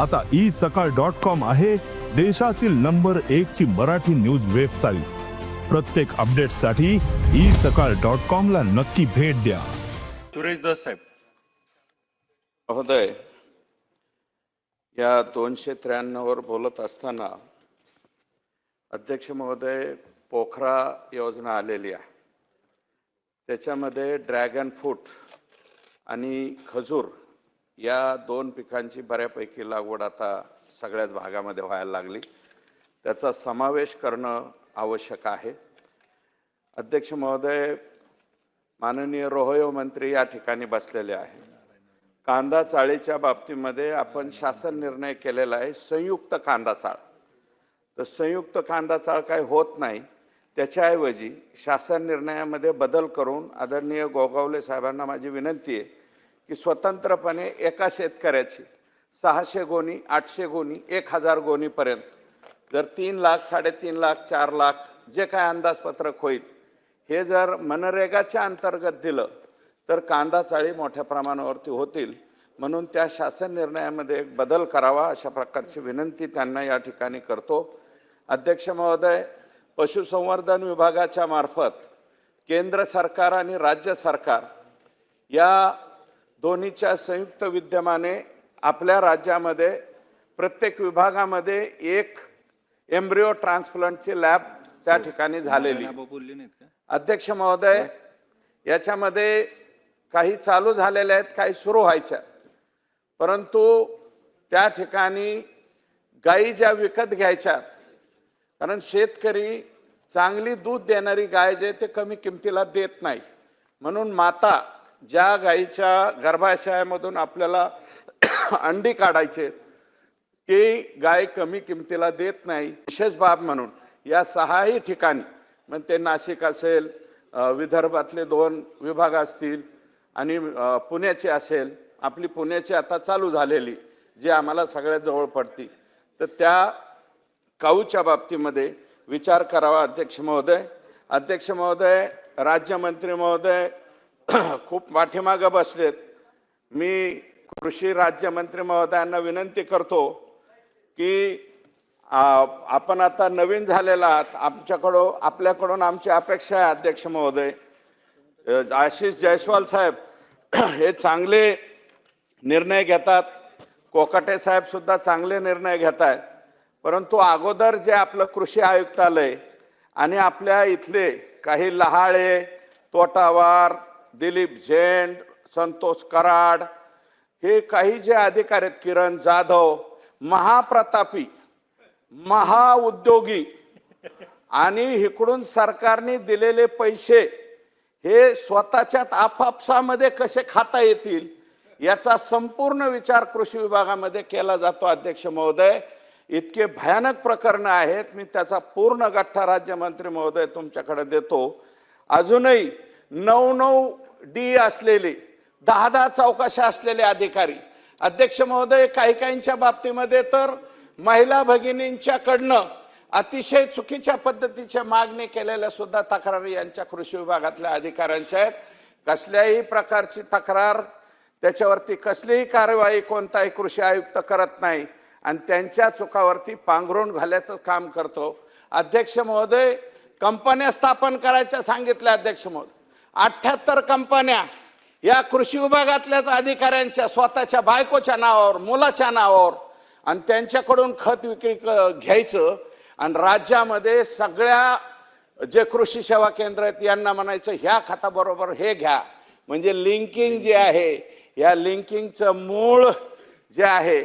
आता ई सकाळ dot com आहे देशातील नंबर एक ची मराठी न्यूज वेबसाईट. प्रत्येक अपडेटसाठी ई सकाळ डॉट कॉम ला नक्की भेट द्या. सुरेश दस साहेब. महोदय या दोनशे त्र्याण्णववर बोलत असताना अध्यक्ष महोदय पोखरा योजना आलेली आहे. त्याच्यामध्ये ड्रॅगन फ्रूट आणि खजूर या दोन पिकांची बऱ्यापैकी लागवड आता सगळ्याच भागामध्ये व्हायला लागली. त्याचा समावेश करणं आवश्यक आहे. अध्यक्ष महोदय माननीय रोहयो मंत्री या ठिकाणी बसलेले आहे कांदा चाळीच्या बाबतीमध्ये आपण शासन निर्णय केलेला आहे संयुक्त कांदा चाळ. तर संयुक्त कांदा चाळ काय होत नाही. त्याच्याऐवजी शासन निर्णयामध्ये बदल करून आदरणीय गोगावले साहेबांना माझी विनंती आहे की स्वतंत्रपणे एका शेतकऱ्याची सहाशे गोणी आठशे गोणी एक हजार गोणीपर्यंत जर तीन लाख साडेतीन लाख चार लाख जे काय अंदाजपत्रक होईल हे जर मनरेगाच्या अंतर्गत दिलं तर कांदा चाळी मोठ्या प्रमाणावरती होतील. म्हणून त्या शासन निर्णयामध्ये एक बदल करावा अशा प्रकारची विनंती त्यांना या ठिकाणी करतो. अध्यक्ष महोदय पशुसंवर्धन विभागाच्या मार्फत केंद्र सरकार आणि राज्य सरकार या दोन्हीच्या संयुक्त विद्यमाने आपल्या राज्यामध्ये प्रत्येक विभागामध्ये एक एम्ब्रिओ ट्रान्सप्लांटची लॅब त्या ठिकाणी झालेली. अध्यक्ष महोदय याच्यामध्ये काही चालू झालेल्या आहेत काही सुरू व्हायच्या परंतु त्या ठिकाणी गायी ज्या विकत घ्यायच्यात कारण शेतकरी चांगली दूध देणारी गाय जे ते कमी किमतीला देत नाही. म्हणून माता ज्या गाईच्या गर्भाशयामधून आपल्याला अंडी काढायचे ती गाय कमी किमतीला देत नाही. विशेष बाब म्हणून या सहाही ठिकाणी मग ते नाशिक असेल विदर्भातले दोन विभाग असतील आणि पुण्याची पुण्याचे असेल आपली पुण्याची आता चालू झालेली जी आम्हाला सगळ्यात जवळ पडती. तर त्या काऊच्या बाबतीमध्ये विचार करावा अध्यक्ष महोदय. अध्यक्ष महोदय राज्यमंत्री महोदय खूप पाठीमागं बसलेत. मी कृषी राज्यमंत्री महोदयांना विनंती करतो की आपण आता नवीन झालेला आहात. आमच्याकडं आपल्याकडून आमची अपेक्षा आहे अध्यक्ष महोदय. आशिष जयस्वाल साहेब हे चांगले निर्णय घेतात. कोकाटे साहेब सुद्धा चांगले निर्णय घेत आहेत परंतु अगोदर जे आपलं कृषी आयुक्तालय आणि आपल्या इथले काही लहाळे तोटावार दिलीप झेंड संतोष कराड हे काही जे अधिकारी आहेत किरण जाधव महाप्रतापी महाउद्योगी. आणि इकडून सरकारने दिलेले पैसे हे स्वतःच्यात आपापसामध्ये कसे खाता येतील याचा संपूर्ण विचार कृषी विभागामध्ये केला जातो अध्यक्ष महोदय. इतके भयानक प्रकरण आहेत मी त्याचा पूर्ण गठ्ठा राज्यमंत्री महोदय तुमच्याकडे देतो. अजूनही नऊ नऊ डी असलेले दहा दहा चौकाशा असलेले अधिकारी. अध्यक्ष महोदय काही काहींच्या बाबतीमध्ये तर महिला भगिनींच्याकडनं अतिशय चुकीच्या पद्धतीच्या मागणी केलेल्या सुद्धा तक्रारी यांच्या कृषी विभागातल्या अधिकाऱ्यांच्या आहेत. कसल्याही प्रकारची तक्रार त्याच्यावरती कसलीही कारवाई कोणताही कृषी आयुक्त करत नाही. आणि त्यांच्या चुकावरती पांघरून घालायचं काम करतो. अध्यक्ष महोदय कंपन्या स्थापन करायच्या सांगितल्या अध्यक्ष महोदय. अठ्याहत्तर कंपन्या या कृषी विभागातल्याच अधिकाऱ्यांच्या स्वतःच्या बायकोच्या नावावर मुलाच्या नावावर आणि त्यांच्याकडून खत विक्री क- घ्यायचं आणि राज्यामध्ये सगळ्या जे कृषी सेवा केंद्र आहेत यांना म्हणायचं ह्या खताबरोबर हे घ्या. म्हणजे लिंकिंग जे आहे या लिंकिंगचं मूळ जे आहे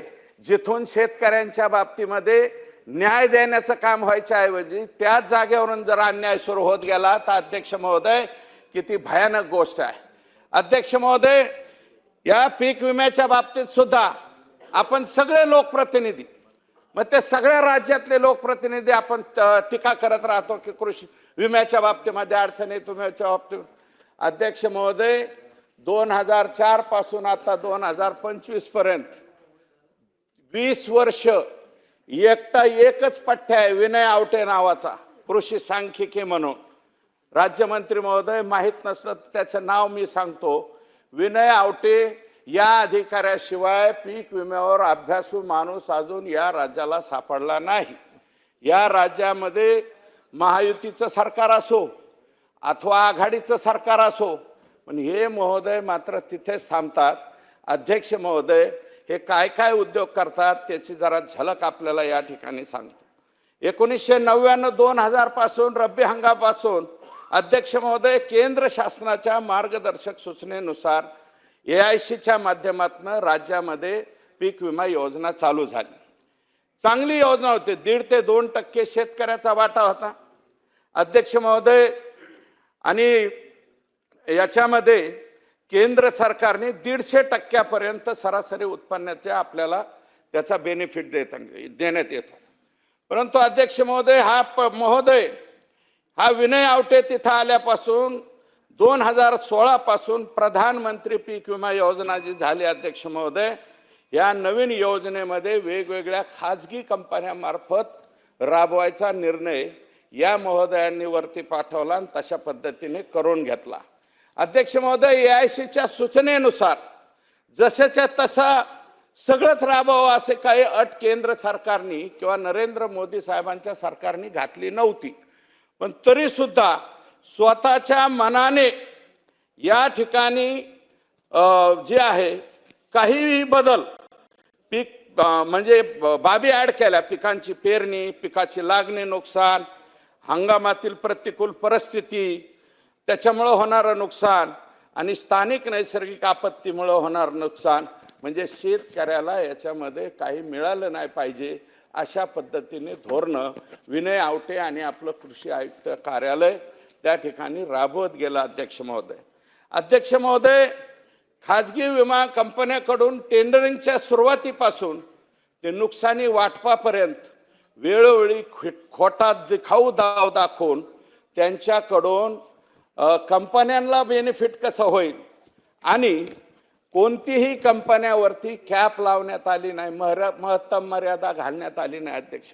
जिथून शेतकऱ्यांच्या बाबतीमध्ये न्याय देण्याचं काम व्हायच्या ऐवजी त्याच जागेवरून जर अन्याय सुरू होत गेला तर अध्यक्ष महोदय किती भयानक गोष्ट आहे. अध्यक्ष महोदय या पीक विम्याच्या बाबतीत सुद्धा आपण सगळे लोकप्रतिनिधी मग ते सगळ्या राज्यातले लोकप्रतिनिधी आपण टीका करत राहतो की कृषी विम्याच्या बाबतीमध्ये अडचणी विम्याच्या बाबतीत. अध्यक्ष महोदय दोन हजार चारपासून आता दोन हजार पंचवीसपर्यंत वीस वर्ष एकटा एकच पठ्ठ्या आहे विनय आवटे नावाचा कृषी सांख्यिकी म्हणून. राज्यमंत्री महोदय माहीत नसलं तर त्याचं नाव मी सांगतो. विनय आवटे या अधिकाऱ्याशिवाय पीक विम्यावर अभ्यासू माणूस अजून या राज्याला सापडला नाही. या राज्यामध्ये महायुतीचं सरकार असो अथवा आघाडीचं सरकार असो पण हे महोदय मात्र तिथेच थांबतात. अध्यक्ष महोदय हे काय काय उद्योग करतात त्याची जरा झलक आपल्याला या ठिकाणी सांगतो. एकोणीसशे नव्याण्णव दोन हजारपासून रब्बी हंगापासून अध्यक्ष महोदय केंद्र शासनाच्या मार्गदर्शक सूचनेनुसार ए आय सीच्या माध्यमातून राज्यामध्ये पीक विमा योजना चालू झाली. चांगली योजना होती. दीड ते दोन टक्के शेतकऱ्याचा वाटा होता. अध्यक्ष महोदय आणि याच्यामध्ये केंद्र सरकारने दीडशे टक्क्यापर्यंत सरासरी उत्पन्नाचे आपल्याला त्याचा बेनिफिट देत देण्यात येतो परंतु अध्यक्ष महोदय हा प- महोदय हा विनय आवटे तिथं आल्यापासून दोन हजार सोळा पासून प्रधानमंत्री पीक विमा योजना जी झाली अध्यक्ष महोदय या नवीन योजनेमध्ये वेगवेगळ्या खाजगी कंपन्यामार्फत राबवायचा निर्णय या महोदयांनी वरती पाठवला आणि तशा पद्धतीने करून घेतला. अध्यक्ष महोदय ए आय सीच्या सूचनेनुसार जशाच्या तसा सगळंच राबवावं असे काही अट केंद्र सरकारनी किंवा नरेंद्र मोदी साहेबांच्या सरकारने घातली नव्हती. पण तरीसुद्धा स्वतःच्या मनाने या ठिकाणी जे आहे काहीही बदल पीक म्हणजे बाबी ॲड केल्या पिकांची पेरणी पिकाची लागणे नुकसान हंगामातील प्रतिकूल परिस्थिती त्याच्यामुळं होणारं नुकसान आणि स्थानिक नैसर्गिक आपत्तीमुळं होणारं नुकसान म्हणजे शेतकऱ्याला याच्यामध्ये काही मिळालं नाही पाहिजे अशा पद्धतीने धोरणं विनय आवटे आणि आपलं कृषी आयुक्त कार्यालय त्या ठिकाणी राबवत गेलं अध्यक्ष महोदय. अध्यक्ष महोदय खाजगी विमा कंपन्याकडून टेंडरिंगच्या सुरुवातीपासून ते नुकसानी वाटपापर्यंत वेळोवेळी खो- खोटा दिखाऊ दाव दाखवून त्यांच्याकडून कंपन्यांना बेनिफिट कसं होईल आणि कोणतीही कंपन्यावरती कॅप लावण्यात आली नाही महर महत्तम मर्यादा घालण्यात आली नाही अध्यक्ष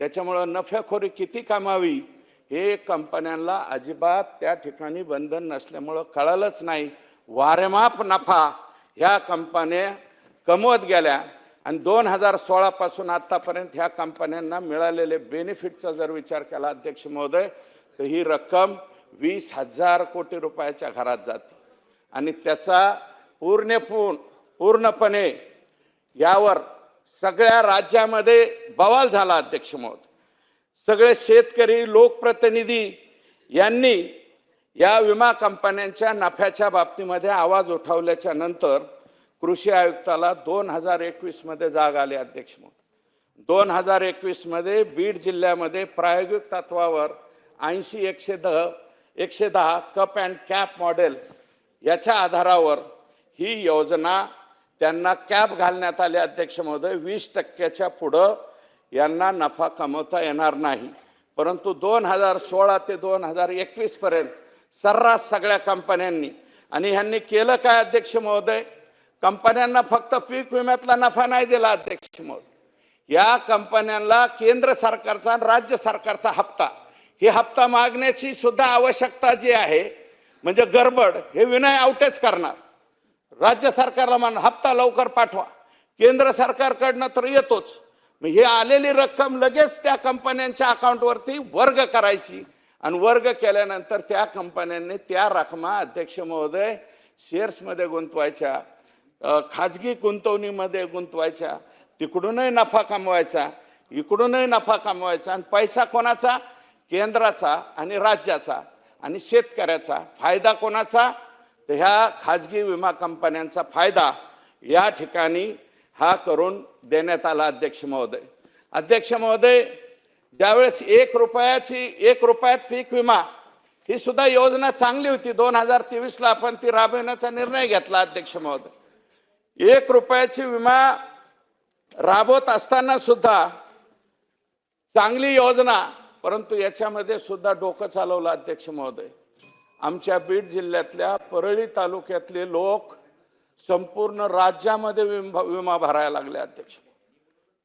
त्याच्यामुळं नफ्याखोरी किती कमावी हे कंपन्यांना अजिबात त्या ठिकाणी बंधन नसल्यामुळं कळलंच नाही. वारेमाप नफा ह्या कंपन्या कमवत गेल्या आणि दोन हजार सोळापासून आत्तापर्यंत ह्या कंपन्यांना मिळालेले बेनिफिटचा जर विचार केला अध्यक्ष महोदय तर ही रक्कम वीस हजार कोटी रुपयाच्या घरात जाते. आणि त्याचा पूर्णपूर्ण पूर्णपणे यावर सगळ्या राज्यामध्ये बवाल झाला अध्यक्ष महोदय. सगळे शेतकरी लोकप्रतिनिधी यांनी या विमा कंपन्यांच्या नफ्याच्या बाबतीमध्ये आवाज उठवल्याच्या नंतर कृषी आयुक्ताला दोन हजार एकवीसमध्ये जाग आली अध्यक्ष महोदय. दोन हजार एकवीसमध्ये बीड जिल्ह्यामध्ये प्रायोगिक तत्वावर ऐंशी एकशे दह एकशे दहा कप अँड कॅप मॉडेल याच्या आधारावर ही योजना त्यांना कॅप घालण्यात आली. अध्यक्ष महोदय वीस टक्क्याच्या पुढं यांना नफा कमवता येणार नाही. परंतु दोन हजार सोळा ते दोन हजार एकवीस पर्यंत सर्रास सगळ्या कंपन्यांनी आणि ह्यांनी केलं काय अध्यक्ष महोदय? कंपन्यांना फक्त पीक विम्यातला नफा नाही दिला अध्यक्ष महोदय. या कंपन्यांना केंद्र सरकारचा आणि राज्य सरकारचा हप्ता. हे हप्ता मागण्याची सुद्धा आवश्यकता जी आहे म्हणजे गडबड हे विनय आवटेच करणार. राज्य सरकारला मान हप्ता लवकर पाठवा. केंद्र सरकारकडनं तर येतोच. मग हे आलेली रक्कम लगेच त्या कंपन्यांच्या अकाउंटवरती वर्ग करायची. आणि वर्ग केल्यानंतर त्या कंपन्यांनी त्या रकमा अध्यक्ष महोदय शेअर्समध्ये गुंतवायच्या खाजगी गुंतवणीमध्ये गुंतवायच्या. तिकडूनही नफा कमवायचा. इकडूनही नफा कमवायचा. आणि पैसा कोणाचा? केंद्राचा आणि राज्याचा आणि शेतकऱ्याचा. फायदा कोणाचा? तर ह्या खाजगी विमा कंपन्यांचा फायदा या ठिकाणी हा करून देण्यात आला अध्यक्ष महोदय. अध्यक्ष महोदय ज्यावेळेस एक रुपयाची एक रुपयात पीक विमा ही सुद्धा योजना चांगली होती. दोन हजार तेवीसला आपण ती राबविण्याचा निर्णय घेतला अध्यक्ष महोदय. एक रुपयाची विमा राबवत असताना सुद्धा चांगली योजना परंतु याच्यामध्ये सुद्धा डोकं चालवलं अध्यक्ष महोदय. आमच्या बीड जिल्ह्यातल्या परळी तालुक्यातले लोक संपूर्ण राज्यामध्ये विमा विमा भरायला लागले अध्यक्ष.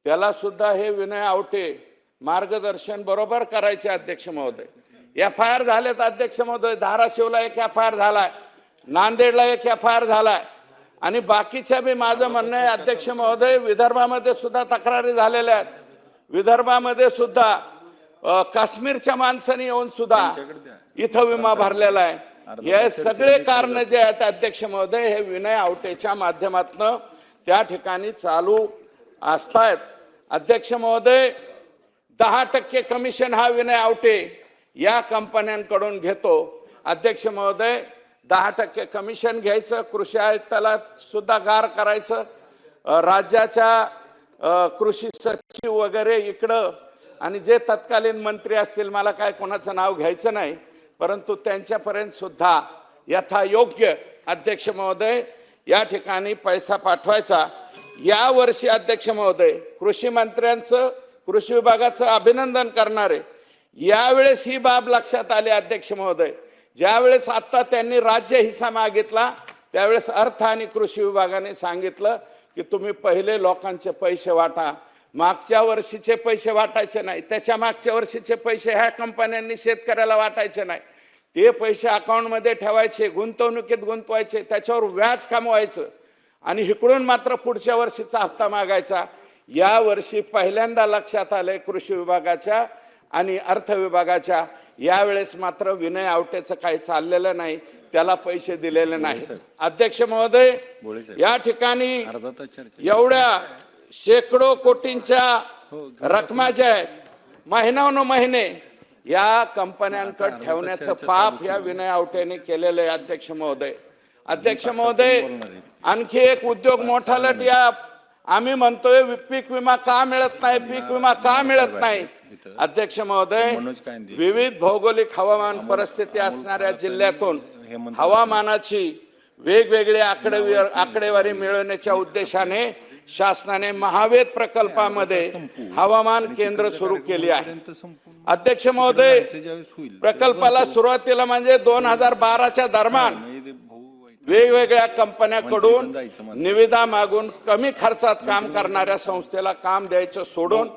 त्याला सुद्धा हे विनय आवटे मार्गदर्शन बरोबर करायचे अध्यक्ष महोदय. एफ आय आर झालेत अध्यक्ष महोदय. धाराशिवला एक एफ आय आर झालाय. नांदेडला एक एफ आय आर झालाय. आणि बाकीच्या बी माझं म्हणणं आहे अध्यक्ष महोदय विदर्भामध्ये सुद्धा तक्रारी झालेल्या आहेत. विदर्भामध्ये सुद्धा काश्मीरच्या माणसाने येऊन सुद्धा इथं विमा भरलेला आहे. हे सगळे कारण जे आहेत अध्यक्ष महोदय हे विनय आवटेच्या माध्यमातनं त्या ठिकाणी चालू असतायत. अध्यक्ष महोदय दहा टक्के कमिशन हा विनय आवटे या कंपन्यांकडून घेतो. अध्यक्ष महोदय दहा टक्के कमिशन घ्यायचं कृषी आयुक्ताला सुद्धा गार करायचं. राज्याच्या कृषी सचिव वगैरे इकडं आणि जे तत्कालीन मंत्री असतील मला काय कोणाचं नाव घ्यायचं नाही परंतु त्यांच्यापर्यंत सुद्धा यथायोग्य अध्यक्ष महोदय या ठिकाणी पैसा पाठवायचा. या वर्षी अध्यक्ष महोदय कृषी मंत्र्यांचं कृषी विभागाचं अभिनंदन करणारे. यावेळेस ही बाब लक्षात आली अध्यक्ष महोदय. ज्यावेळेस आत्ता त्यांनी राज्य हिस्सा मागितला त्यावेळेस अर्थ आणि कृषी विभागाने सांगितलं की तुम्ही पहिले लोकांचे पैसे वाटा मागच्या वर्षीचे पैसे वाटायचे नाही. त्याच्या मागच्या वर्षीचे पैसे ह्या कंपन्यांनी शेतकऱ्याला वाटायचे नाही. ते पैसे अकाउंटमध्ये ठेवायचे गुंतवणुकीत गुंतवायचे त्याच्यावर व्याज कमवायचं आणि इकडून मात्र पुढच्या वर्षीचा हप्ता मागायचा. या वर्षी पहिल्यांदा लक्षात आलंय कृषी विभागाच्या आणि अर्थ विभागाच्या. यावेळेस मात्र विनय आवटेचं काही चाललेलं नाही. त्याला पैसे दिलेले नाही अध्यक्ष महोदय या ठिकाणी एवढ्या शेकडो कोटींच्या रकमा ज्या आहेत. महिन्यान महिने या कंपन्यांकडे ठेवण्याचं पाप या विनय आवटेने केलेलं आहे अध्यक्ष महोदय. अध्यक्ष महोदय आणखी एक उद्योग मोठा लट या. आम्ही म्हणतोय पीक विमा का मिळत नाही पीक विमा का मिळत नाही अध्यक्ष महोदय विविध भौगोलिक हवामान परिस्थिती असणाऱ्या जिल्ह्यातून हवामानाची वेगवेगळी आकडेवी आकडेवारी मिळवण्याच्या उद्देशाने शासनाने महावेद प्रकल्पामध्ये हवामान केंद्र सुरू केली आहे. अध्यक्ष महोदय प्रकल्पाला सुरुवातीला म्हणजे दोन हजार बाराच्या दरम्यान वेगवेगळ्या कंपन्याकडून निविदा मागून कमी खर्चात काम करणाऱ्या संस्थेला काम द्यायचं सोडून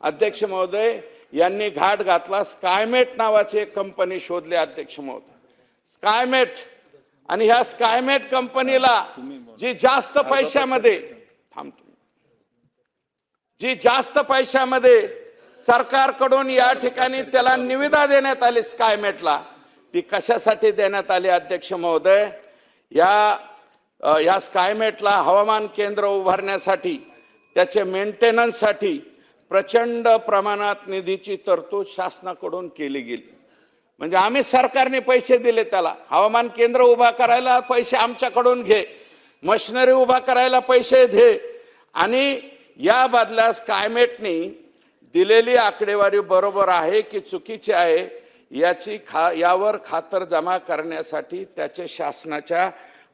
अध्यक्ष महोदय यांनी घाट घातला. स्कायमेट नावाची एक कंपनी शोधली अध्यक्ष महोदय. स्कायमेट. आणि ह्या स्कायमेट कंपनीला जी जास्त पैशामध्ये थांबतो. जी जास्त पैशामध्ये सरकारकडून या ठिकाणी त्याला निविदा देण्यात आली स्कायमेटला ती कशासाठी देण्यात आली अध्यक्ष महोदय? या या स्कायमेटला हवामान केंद्र उभारण्यासाठी त्याचे मेंटेनन्ससाठी प्रचंड प्रमाणात निधीची तरतूद शासनाकडून केली गेली. म्हणजे आम्ही सरकारने पैसे दिले त्याला. हवामान केंद्र उभा करायला पैसे आमच्याकडून घे. मशिनरी उभा करायला पैसे दे. आणि या बदल्यास कायमेटनी दिलेली आकडेवारी बरोबर आहे की चुकीची आहे याची खा यावर खातर जमा करण्यासाठी त्याचे शासनाच्या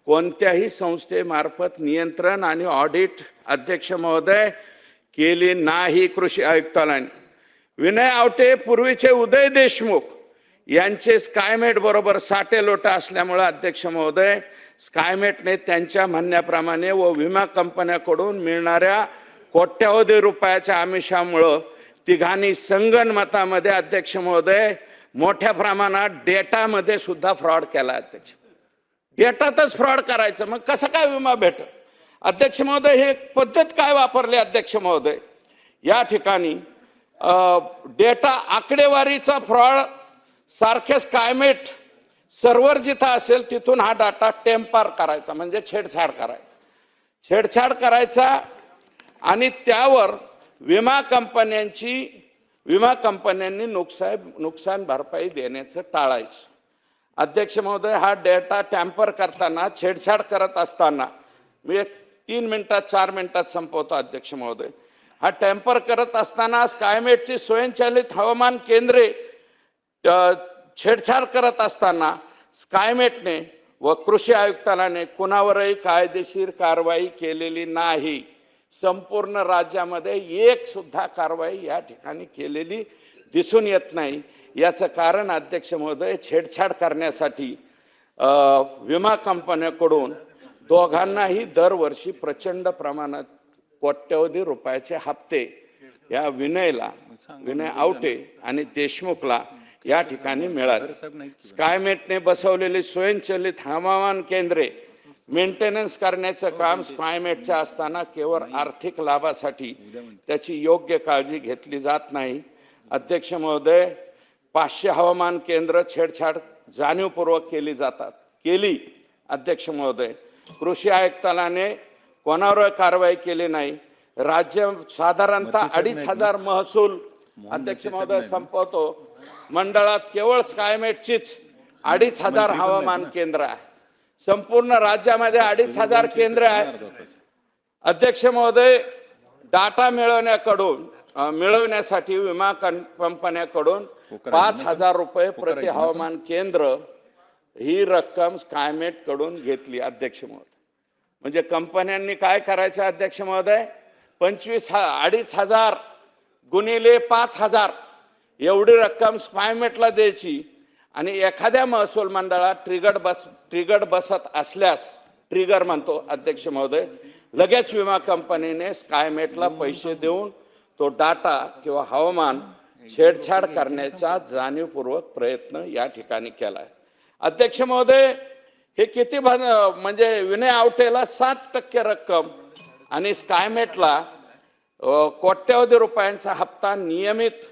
कोणत्याही संस्थेमार्फत नियंत्रण आणि ऑडिट अध्यक्ष महोदय केली नाही कृषी आयुक्तालयाने विनय आवटे पूर्वीचे उदय देशमुख यांचे स्कायमेट बरोबर साटेलोटा असल्यामुळे अध्यक्ष महोदय स्कायमेटने त्यांच्या म्हणण्याप्रमाणे व विमा कंपन्याकडून मिळणाऱ्या कोट्यावधी रुपयाच्या आमिषामुळं तिघांनी संगणमतामध्ये अध्यक्ष महोदय मोठ्या प्रमाणात डेटामध्ये सुद्धा फ्रॉड केला अध्यक्ष. डेटातच फ्रॉड करायचं मग कसं काय विमा भेट अध्यक्ष महोदय हे पद्धत काय वापरली अध्यक्ष महोदय? या ठिकाणी डेटा आकडेवारीचा फ्रॉड सारखेच कायमेट सर्व्हर जिथं असेल तिथून हा डाटा टेम्पार करायचा म्हणजे छेडछाड करायचा. छेडछाड करायचा आणि त्यावर विमा कंपन्यांची विमा कंपन्यांनी नुकसान नुकसान भरपाई देण्याचं टाळायचं. अध्यक्ष महोदय हा डेटा टॅम्पर करताना छेडछाड करत असताना मी एक तीन मिनिटात चार मिनिटात संपवतो अध्यक्ष महोदय. हा टॅम्पर करत असताना स्कायमेटची स्वयंचलित हवामान केंद्रे छेडछाड करत असताना स्कायमेटने व कृषी आयुक्तालयाने कुणावरही कायदेशीर कारवाई केलेली नाही. संपूर्ण राज्यामध्ये एक सुद्धा कारवाई या ठिकाणी केलेली दिसून येत नाही. याचं कारण अध्यक्ष महोदय छेडछाड करण्यासाठी विमा कंपन्याकडून दोघांनाही दरवर्षी प्रचंड प्रमाणात कोट्यवधी रुपयाचे हप्ते या विनयला विनय आवटे आणि देशमुखला या ठिकाणी मिळाले. स्कायमेटने बसवलेली स्वयंचलित हवामान केंद्रे मेंटेनन्स करण्याचं काम स्कायमेटचं असताना केवळ आर्थिक लाभासाठी त्याची योग्य काळजी घेतली जात नाही. अध्यक्ष महोदय पाचशे हवामान केंद्र छेडछाड जाणीवपूर्वक केली जातात. केली अध्यक्ष महोदय. कृषी आयुक्तालयाने कोणावर कारवाई केली नाही. राज्य साधारणतः अडीच हजार महसूल अध्यक्ष महोदय संपवतो. मंडळात केवळ स्कायमेटचीच अडीच हजार हवामान केंद्र आहे. संपूर्ण राज्यामध्ये अडीच हजार केंद्र आहे अध्यक्ष महोदय डाटा मिळवण्याकडून मिळवण्यासाठी विमा कंपन्याकडून पाच हजार रुपये प्रति हवामान केंद्र ही रक्कम स्कायमेटकडून घेतली अध्यक्ष महोदय. म्हणजे कंपन्यांनी काय करायचं अध्यक्ष महोदय? पंचवीस अडीच हजार गुणिले पाच हजार एवढी रक्कम स्पायमेटला द्यायची आणि एखाद्या महसूल मंडळात ट्रिगड बस ट्रिगड बसत असल्यास ट्रिगर म्हणतो अध्यक्ष महोदय लगेच विमा कंपनीने स्कायमेटला पैसे देऊन तो डाटा किंवा हवामान छेडछाड करण्याचा जाणीवपूर्वक प्रयत्न या ठिकाणी केला आहे अध्यक्ष महोदय हे किती म्हणजे विनय आवटेला सात टक्के रक्कम आणि स्कायमेटला कोट्यवधी रुपयांचा हप्ता नियमित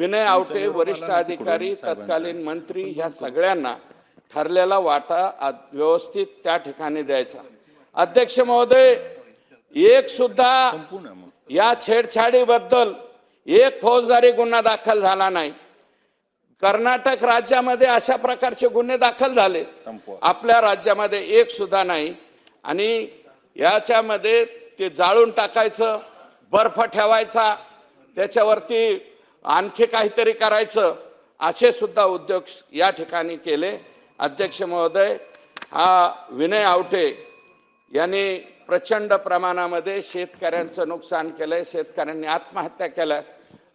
विनय आवटे वरिष्ठ अधिकारी तत्कालीन मंत्री ह्या सगळ्यांना ठरलेला वाटा व्यवस्थित त्या ठिकाणी द्यायचा. अध्यक्ष महोदय एक सुद्धा या छेडछाडीबद्दल एक फौजदारी गुन्हा दाखल झाला नाही. कर्नाटक राज्यामध्ये अशा प्रकारचे गुन्हे दाखल झाले. आपल्या राज्यामध्ये एक सुद्धा नाही. आणि याच्यामध्ये ते जाळून टाकायचं बर्फ ठेवायचा त्याच्यावरती आणखी काहीतरी करायचं असे सुद्धा उद्योग या ठिकाणी केले. अध्यक्ष महोदय हा विनय आवटे यांनी प्रचंड प्रमाणामध्ये शेतकऱ्यांचं नुकसान केलंय शेतकऱ्यांनी आत्महत्या केल्या.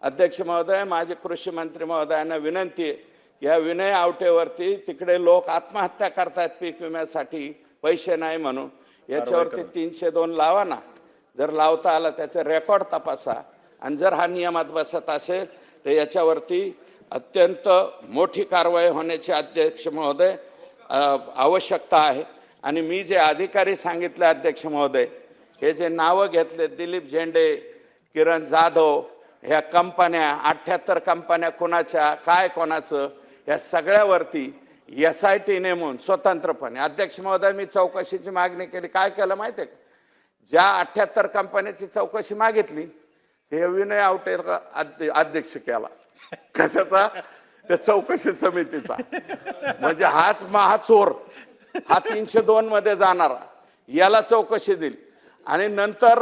अध्यक्ष महोदय माझे कृषी मंत्री महोदयांना विनंती आहे या विनय आवटेवरती तिकडे लोक आत्महत्या करतायत पीक विम्यासाठी पैसे नाही म्हणून. याच्यावरती तीनशे दोन लावा ना. जर लावता आला त्याचे रेकॉर्ड तपासा. आणि जर हा नियमात बसत असेल तर याच्यावरती अत्यंत मोठी कारवाई होण्याची अध्यक्ष महोदय आवश्यकता आहे. आणि मी जे अधिकारी सांगितले अध्यक्ष महोदय हे जे नावं घेतले दिलीप झेंडे किरण जाधव ह्या कंपन्या अठ्ठ्याहत्तर कंपन्या कोणाच्या काय कोणाचं या सगळ्यावरती एस आय टी नेमून स्वतंत्रपणे अध्यक्ष महोदय मी चौकशीची मागणी केली. काय केलं माहिती आहे का? ज्या अठ्ठ्याहत्तर कंपन्याची चौकशी मागितली हे विनय आवटे अध्यक्ष केला. कशाचा? त्या चौकशी समितीचा. म्हणजे हाच महाचोर. हा तीनशे दोन मध्ये जाणारा. याला चौकशी दिली. आणि नंतर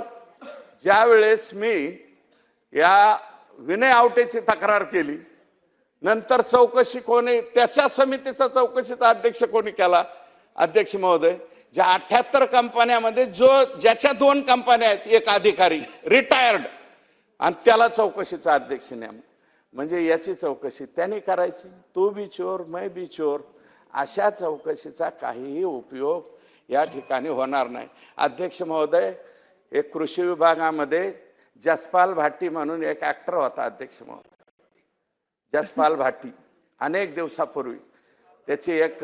ज्या वेळेस मी या विनय आवटेची तक्रार केली नंतर चौकशी कोणी त्याच्या समितीचा चौकशीचा अध्यक्ष कोणी केला? अध्यक्ष महोदय ज्या अठ्याहत्तर कंपन्यामध्ये जो ज्याच्या दोन कंपन्या आहेत एक अधिकारी रिटायर्ड. आणि त्याला चौकशीचा अध्यक्ष नेम. म्हणजे याची चौकशी त्याने करायची. तू बी चोर मै बी चोर अशा चौकशीचा काहीही उपयोग या ठिकाणी होणार नाही. अध्यक्ष महोदय एक कृषी विभागामध्ये जसपाल भाटी म्हणून एक ॲक्टर होता अध्यक्ष महोदय. जसपाल भाटी अनेक दिवसापूर्वी. त्याची एक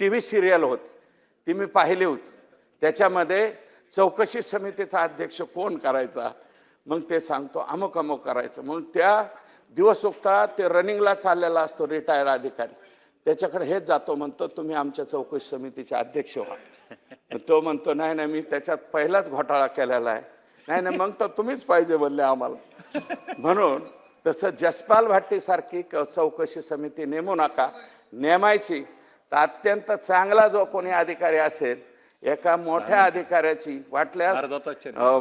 टी व्ही सिरियल होती. ती मी पाहिली होती. त्याच्यामध्ये चौकशी समितीचा अध्यक्ष कोण करायचा? मग ते सांगतो अमुक अमुक करायचं. म्हणून त्या दिवस उगता ते रनिंगला चाललेला असतो रिटायर्ड अधिकारी. त्याच्याकडे हेच जातो म्हणतो तुम्ही आमच्या चौकशी समितीचे अध्यक्ष व्हा. तो म्हणतो नाही नाही मी त्याच्यात पहिलाच घोटाळा केलेला आहे. नाही नाही मग तर तुम्हीच पाहिजे म्हणले आम्हाला. म्हणून तसं जसपाल भाटी सारखी चौकशी समिती नेमू नका. नेमायची. तर अत्यंत चांगला जो कोणी अधिकारी असेल एका मोठ्या अधिकाऱ्याची वाटल्यास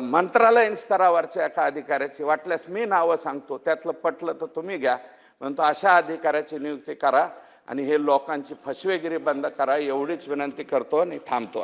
मंत्रालयीन स्तरावरच्या एका अधिकाऱ्याची वाटल्यास मी नावं सांगतो. त्यातलं पटलं तर तुम्ही घ्या. म्हणतो अशा अधिकाऱ्याची नियुक्ती करा आणि हे लोकांची फसवेगिरी बंद करा एवढीच विनंती करतो आणि थांबतो